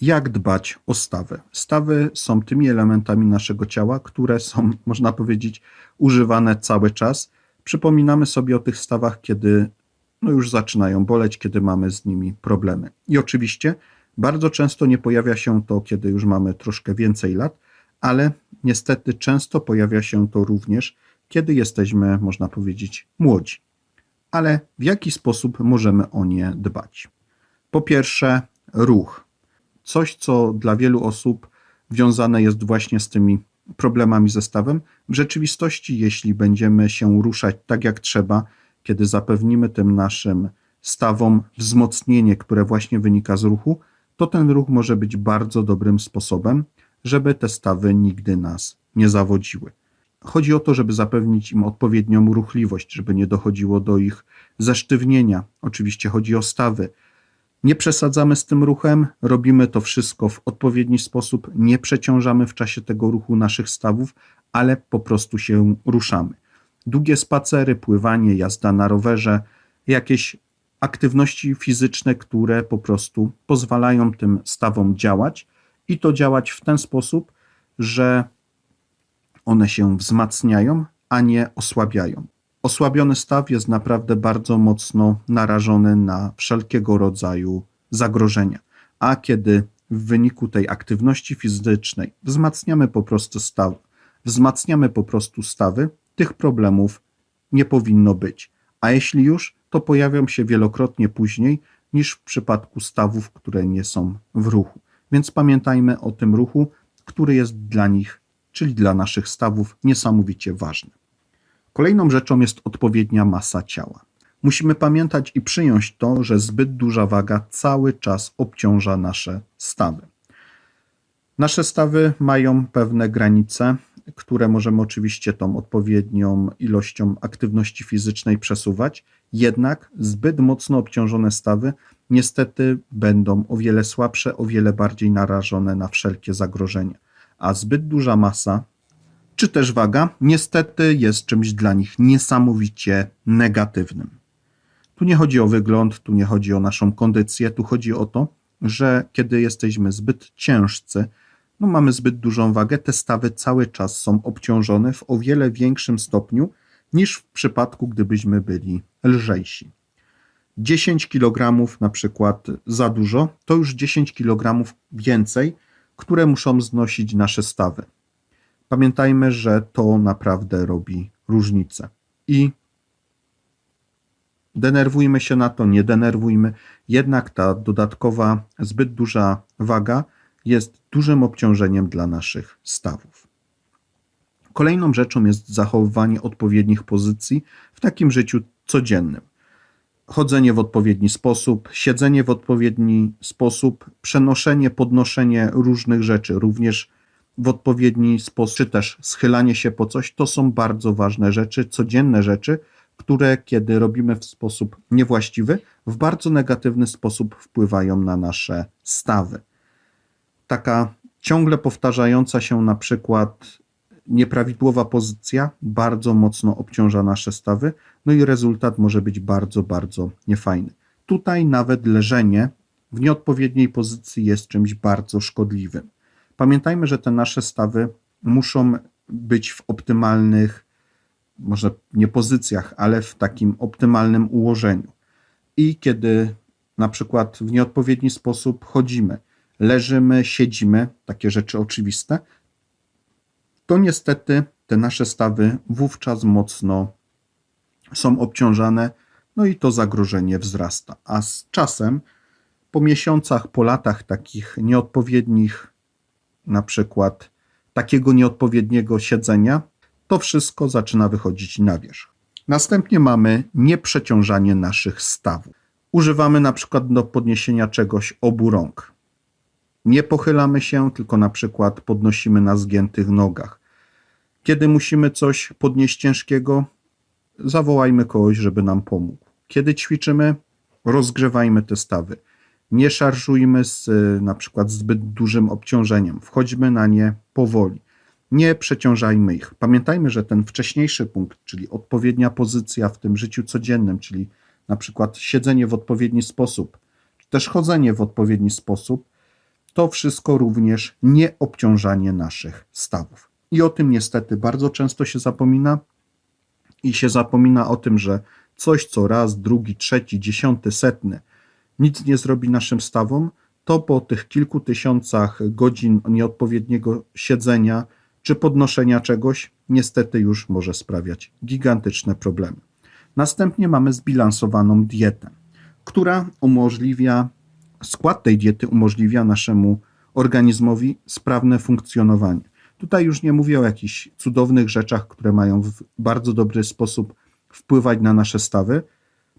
Jak dbać o stawy? Stawy są tymi elementami naszego ciała, które są, można powiedzieć, używane cały czas. Przypominamy sobie o tych stawach, kiedy no już zaczynają boleć, kiedy mamy z nimi problemy. I oczywiście bardzo często nie pojawia się to, kiedy już mamy troszkę więcej lat, ale niestety często pojawia się to również, kiedy jesteśmy, można powiedzieć, młodzi. Ale w jaki sposób możemy o nie dbać? Po pierwsze, ruch. Coś, co dla wielu osób wiązane jest właśnie z tymi problemami ze stawem. W rzeczywistości, jeśli będziemy się ruszać tak jak trzeba, kiedy zapewnimy tym naszym stawom wzmocnienie, które właśnie wynika z ruchu, to ten ruch może być bardzo dobrym sposobem, żeby te stawy nigdy nas nie zawodziły. Chodzi o to, żeby zapewnić im odpowiednią ruchliwość, żeby nie dochodziło do ich zesztywnienia. Oczywiście chodzi o stawy. Nie przesadzamy z tym ruchem, robimy to wszystko w odpowiedni sposób, nie przeciążamy w czasie tego ruchu naszych stawów, ale po prostu się ruszamy. Długie spacery, pływanie, jazda na rowerze, jakieś aktywności fizyczne, które po prostu pozwalają tym stawom działać i to działać w ten sposób, że one się wzmacniają, a nie osłabiają. Osłabiony staw jest naprawdę bardzo mocno narażony na wszelkiego rodzaju zagrożenia. A kiedy w wyniku tej aktywności fizycznej wzmacniamy po prostu staw, wzmacniamy po prostu stawy, tych problemów nie powinno być. A jeśli już, to pojawią się wielokrotnie później niż w przypadku stawów, które nie są w ruchu. Więc pamiętajmy o tym ruchu, który jest dla nich, czyli dla naszych stawów, niesamowicie ważny. Kolejną rzeczą jest odpowiednia masa ciała. Musimy pamiętać i przyjąć to, że zbyt duża waga cały czas obciąża nasze stawy. Nasze stawy mają pewne granice, które możemy oczywiście tą odpowiednią ilością aktywności fizycznej przesuwać, jednak zbyt mocno obciążone stawy niestety będą o wiele słabsze, o wiele bardziej narażone na wszelkie zagrożenia. A zbyt duża masa czy też waga niestety jest czymś dla nich niesamowicie negatywnym. Tu nie chodzi o wygląd, tu nie chodzi o naszą kondycję, tu chodzi o to, że kiedy jesteśmy zbyt ciężcy, no mamy zbyt dużą wagę, te stawy cały czas są obciążone w o wiele większym stopniu niż w przypadku, gdybyśmy byli lżejsi. 10 kg na przykład za dużo, to już 10 kg więcej, które muszą znosić nasze stawy. Pamiętajmy, że to naprawdę robi różnicę. I denerwujmy się na to, nie denerwujmy, jednak ta dodatkowa, zbyt duża waga jest dużym obciążeniem dla naszych stawów. Kolejną rzeczą jest zachowywanie odpowiednich pozycji w takim życiu codziennym. Chodzenie w odpowiedni sposób, siedzenie w odpowiedni sposób, przenoszenie, podnoszenie różnych rzeczy, również w odpowiedni sposób, czy też schylanie się po coś, to są bardzo ważne rzeczy, codzienne rzeczy, które kiedy robimy w sposób niewłaściwy, w bardzo negatywny sposób wpływają na nasze stawy. Taka ciągle powtarzająca się na przykład nieprawidłowa pozycja bardzo mocno obciąża nasze stawy, no i rezultat może być bardzo, bardzo niefajny. Tutaj nawet leżenie w nieodpowiedniej pozycji jest czymś bardzo szkodliwym. Pamiętajmy, że te nasze stawy muszą być w optymalnych, może nie pozycjach, ale w takim optymalnym ułożeniu. I kiedy na przykład w nieodpowiedni sposób chodzimy, leżymy, siedzimy, takie rzeczy oczywiste, to niestety te nasze stawy wówczas mocno są obciążane, no i to zagrożenie wzrasta. A z czasem, po miesiącach, po latach takich nieodpowiednich na przykład takiego nieodpowiedniego siedzenia, to wszystko zaczyna wychodzić na wierzch. Następnie mamy nieprzeciążanie naszych stawów. Używamy na przykład do podniesienia czegoś obu rąk. Nie pochylamy się, tylko na przykład podnosimy na zgiętych nogach. Kiedy musimy coś podnieść ciężkiego, zawołajmy kogoś, żeby nam pomógł. Kiedy ćwiczymy, rozgrzewajmy te stawy. Nie szarżujmy z na przykład zbyt dużym obciążeniem. Wchodźmy na nie powoli. Nie przeciążajmy ich. Pamiętajmy, że ten wcześniejszy punkt, czyli odpowiednia pozycja w tym życiu codziennym, czyli na przykład siedzenie w odpowiedni sposób, czy też chodzenie w odpowiedni sposób, to wszystko również nieobciążanie naszych stawów. I o tym niestety bardzo często się zapomina i się zapomina o tym, że coś co raz, drugi, trzeci, dziesiąty, setny nic nie zrobi naszym stawom, to po tych kilku tysiącach godzin nieodpowiedniego siedzenia czy podnoszenia czegoś, niestety już może sprawiać gigantyczne problemy. Następnie mamy zbilansowaną dietę, która umożliwia, skład tej diety umożliwia naszemu organizmowi sprawne funkcjonowanie. Tutaj już nie mówię o jakichś cudownych rzeczach, które mają w bardzo dobry sposób wpływać na nasze stawy,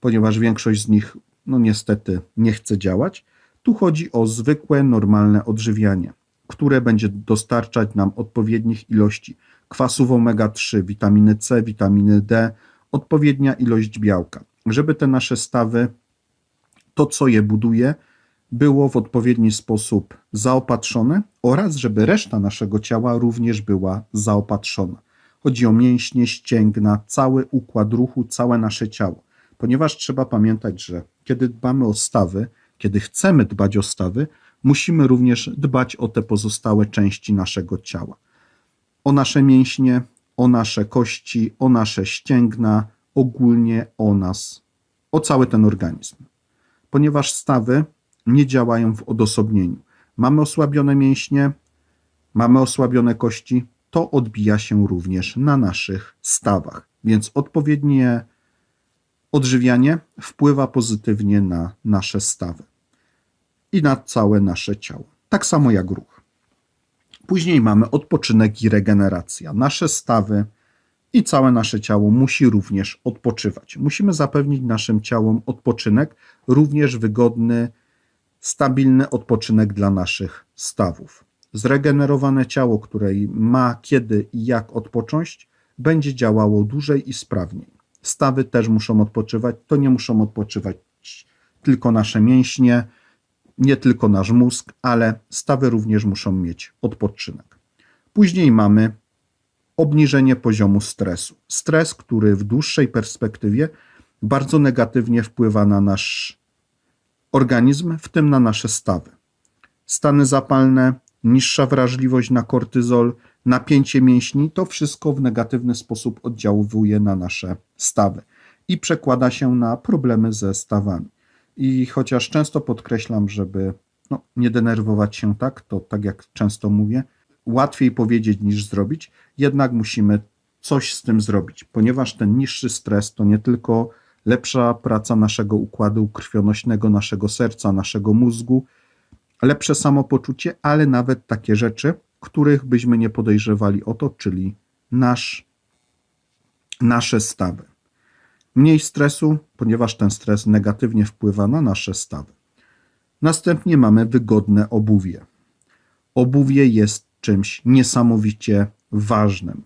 ponieważ większość z nich, no niestety, nie chce działać. Tu chodzi o zwykłe, normalne odżywianie, które będzie dostarczać nam odpowiednich ilości kwasów omega-3, witaminy C, witaminy D, odpowiednia ilość białka, żeby te nasze stawy, to co je buduje, było w odpowiedni sposób zaopatrzone oraz żeby reszta naszego ciała również była zaopatrzona. Chodzi o mięśnie, ścięgna, cały układ ruchu, całe nasze ciało. Ponieważ trzeba pamiętać, że kiedy dbamy o stawy, kiedy chcemy dbać o stawy, musimy również dbać o te pozostałe części naszego ciała. O nasze mięśnie, o nasze kości, o nasze ścięgna, ogólnie o nas, o cały ten organizm. Ponieważ stawy nie działają w odosobnieniu. Mamy osłabione mięśnie, mamy osłabione kości, to odbija się również na naszych stawach. Więc odpowiednie odżywianie wpływa pozytywnie na nasze stawy i na całe nasze ciało. Tak samo jak ruch. Później mamy odpoczynek i regeneracja. Nasze stawy i całe nasze ciało musi również odpoczywać. Musimy zapewnić naszym ciałom odpoczynek, również wygodny, stabilny odpoczynek dla naszych stawów. Zregenerowane ciało, które ma kiedy i jak odpocząć, będzie działało dłużej i sprawniej. Stawy też muszą odpoczywać, to nie muszą odpoczywać tylko nasze mięśnie, nie tylko nasz mózg, ale stawy również muszą mieć odpoczynek. Później mamy obniżenie poziomu stresu. Stres, który w dłuższej perspektywie bardzo negatywnie wpływa na nasz organizm, w tym na nasze stawy. Stany zapalne, niższa wrażliwość na kortyzol, napięcie mięśni, to wszystko w negatywny sposób oddziałuje na nasze stawy i przekłada się na problemy ze stawami. I chociaż często podkreślam, żeby no, nie denerwować się tak, to tak jak często mówię, łatwiej powiedzieć niż zrobić, jednak musimy coś z tym zrobić, ponieważ ten niższy stres to nie tylko lepsza praca naszego układu krwionośnego, naszego serca, naszego mózgu, lepsze samopoczucie, ale nawet takie rzeczy, których byśmy nie podejrzewali o to, czyli nasz, nasze stawy. Mniej stresu, ponieważ ten stres negatywnie wpływa na nasze stawy. Następnie mamy wygodne obuwie. Obuwie jest czymś niesamowicie ważnym.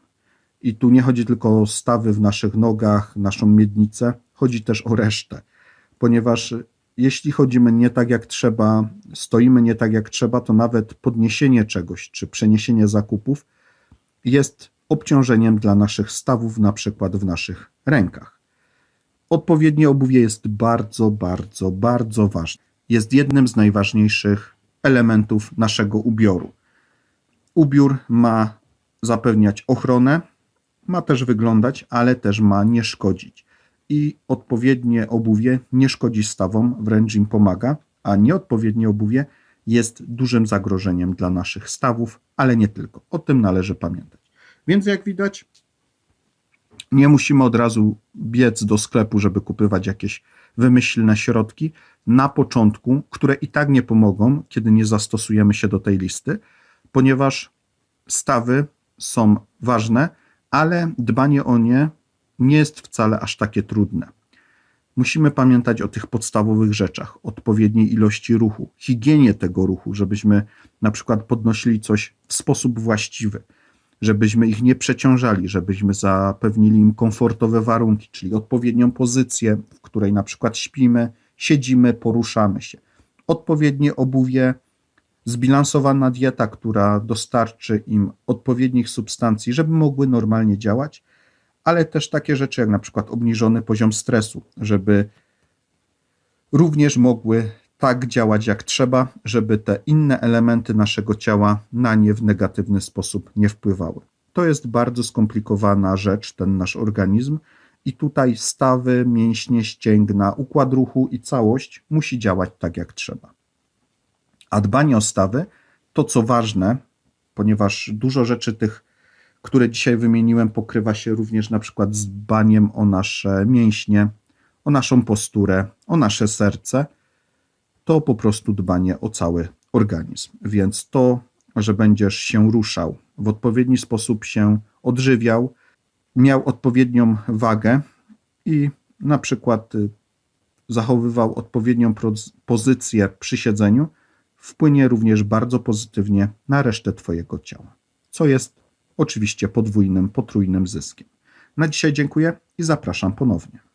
I tu nie chodzi tylko o stawy w naszych nogach, naszą miednicę, chodzi też o resztę, ponieważ jeśli chodzimy nie tak jak trzeba, stoimy nie tak jak trzeba, to nawet podniesienie czegoś czy przeniesienie zakupów jest obciążeniem dla naszych stawów, na przykład w naszych rękach. Odpowiednie obuwie jest bardzo, bardzo, bardzo ważne. Jest jednym z najważniejszych elementów naszego ubioru. Ubiór ma zapewniać ochronę, ma też wyglądać, ale też ma nie szkodzić. I odpowiednie obuwie nie szkodzi stawom, wręcz im pomaga, a nieodpowiednie obuwie jest dużym zagrożeniem dla naszych stawów, ale nie tylko. O tym należy pamiętać. Więc jak widać, nie musimy od razu biec do sklepu, żeby kupywać jakieś wymyślne środki na początku, które i tak nie pomogą, kiedy nie zastosujemy się do tej listy, ponieważ stawy są ważne, ale dbanie o nie nie jest wcale aż takie trudne. Musimy pamiętać o tych podstawowych rzeczach, odpowiedniej ilości ruchu, higienie tego ruchu, żebyśmy na przykład podnosili coś w sposób właściwy, żebyśmy ich nie przeciążali, żebyśmy zapewnili im komfortowe warunki, czyli odpowiednią pozycję, w której na przykład śpimy, siedzimy, poruszamy się. Odpowiednie obuwie, zbilansowana dieta, która dostarczy im odpowiednich substancji, żeby mogły normalnie działać, ale też takie rzeczy jak na przykład obniżony poziom stresu, żeby również mogły tak działać jak trzeba, żeby te inne elementy naszego ciała na nie w negatywny sposób nie wpływały. To jest bardzo skomplikowana rzecz, ten nasz organizm, i tutaj stawy, mięśnie, ścięgna, układ ruchu i całość musi działać tak jak trzeba. A dbanie o stawy to co ważne, ponieważ dużo rzeczy tych, które dzisiaj wymieniłem, pokrywa się również na przykład z dbaniem o nasze mięśnie, o naszą posturę, o nasze serce, to po prostu dbanie o cały organizm. Więc to, że będziesz się ruszał, w odpowiedni sposób się odżywiał, miał odpowiednią wagę i na przykład y, zachowywał odpowiednią pozycję przy siedzeniu, wpłynie również bardzo pozytywnie na resztę Twojego ciała, co jest oczywiście podwójnym, potrójnym zyskiem. Na dzisiaj dziękuję i zapraszam ponownie.